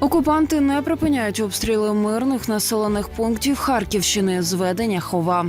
Окупанти не припиняють обстріли мирних населених пунктів Харківщини. Зведення хова.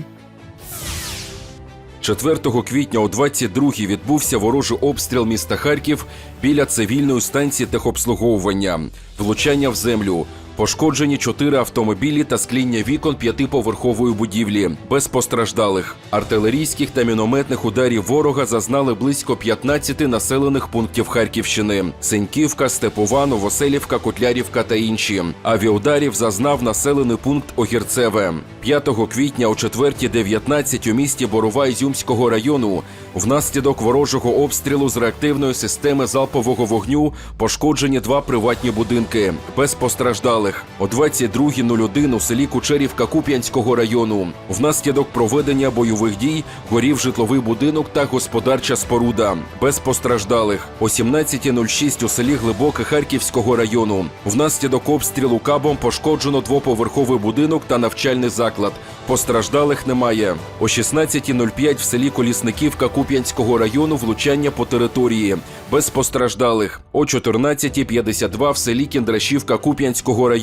4 квітня о 22-й відбувся ворожий обстріл міста Харків біля цивільної станції техобслуговування, влучання в землю. Пошкоджені чотири автомобілі та скління вікон п'ятиповерхової будівлі без постраждалих. Артилерійських та мінометних ударів ворога зазнали близько 15 населених пунктів Харківщини: Сеньківка, Степова, Новоселівка, Котлярівка та інші. Авіаударів зазнав населений пункт Огірцеве. 5 квітня о 4.19 у місті Борова Ізюмського району внаслідок ворожого обстрілу з реактивної системи залпового вогню пошкоджені два приватні будинки без постраждалих. О 22.01 у селі Кучерівка Куп'янського району внаслідок проведення бойових дій горів житловий будинок та господарча споруда без постраждалих. О 17.06 у селі Глибоке Харківського району внаслідок обстрілу кабом пошкоджено двоповерховий будинок та навчальний заклад. Постраждалих немає. О 16.05 в селі Колісниківка Куп'янського району влучання по території без постраждалих. О 14.52 в селі Кіндрашівка Куп'янського району.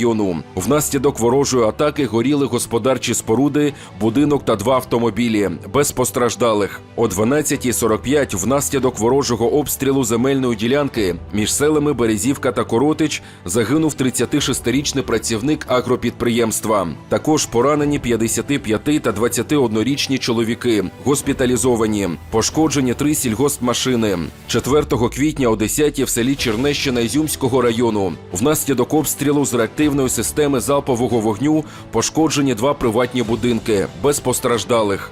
Внаслідок ворожої атаки горіли господарчі споруди, будинок та два автомобілі без постраждалих. О 12.45 внаслідок ворожого обстрілу земельної ділянки між селами Березівка та Коротич загинув 36-річний працівник агропідприємства. Також поранені 55 та 21-річні чоловіки, госпіталізовані. Пошкоджені три сільгоспмашини. 4 квітня о 10 в селі Чернещина Ізюмського району. Внаслідок обстрілу з реактивної системи залпового вогню пошкоджені два приватні будинки без постраждалих.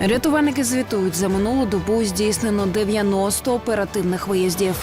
Рятувальники звітують за минулу добу здійснено 90 оперативних виїздів.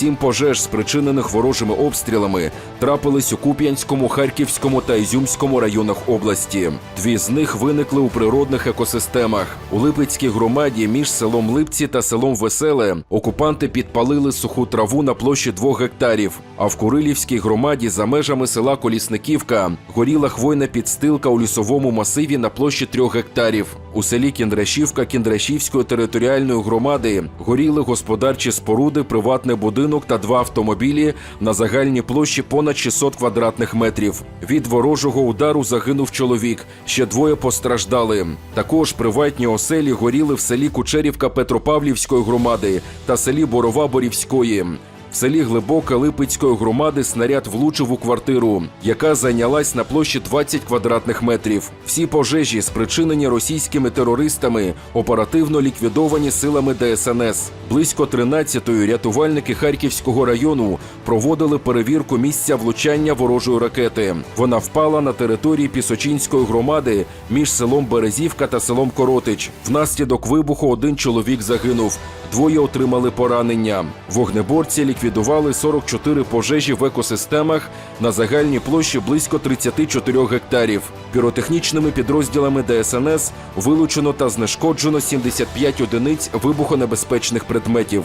Сім пожеж, спричинених ворожими обстрілами, трапились у Куп'янському, Харківському та Ізюмському районах області. Дві з них виникли у природних екосистемах. У Липецькій громаді між селом Липці та селом Веселе окупанти підпалили суху траву на площі двох гектарів. А в Курилівській громаді за межами села Колісниківка горіла хвойна підстилка у лісовому масиві на площі трьох гектарів. У селі Кіндрашівка Кіндрашівської територіальної громади горіли господарчі споруди, приватний будинок та два автомобілі на загальній площі понад 600 квадратних метрів. Від ворожого удару загинув чоловік. Ще двоє постраждали. Також приватні оселі горіли в селі Кучерівка Петропавлівської громади та селі Борова Борівської. В селі Глибоке Липецької громади снаряд влучив у квартиру, яка зайнялась на площі 20 квадратних метрів. Всі пожежі, спричинені російськими терористами, оперативно ліквідовані силами ДСНС. Близько 13-ї рятувальники Харківського району проводили перевірку місця влучання ворожої ракети. Вона впала на території Пісочинської громади між селом Березівка та селом Коротич. Внаслідок вибуху один чоловік загинув. Двоє отримали поранення. Вогнеборці ліквідували 44 пожежі в екосистемах на загальній площі близько 34 гектарів. Піротехнічними підрозділами ДСНС вилучено та знешкоджено 75 одиниць вибухонебезпечних предметів.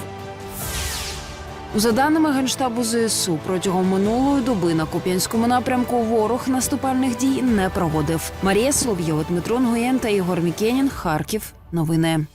За даними Генштабу ЗСУ, протягом минулої доби на Куп'янському напрямку ворог наступальних дій не проводив. Марія Соловйова, Дмитро Нгоєн та Ігор Мікенін. Харків. Новини.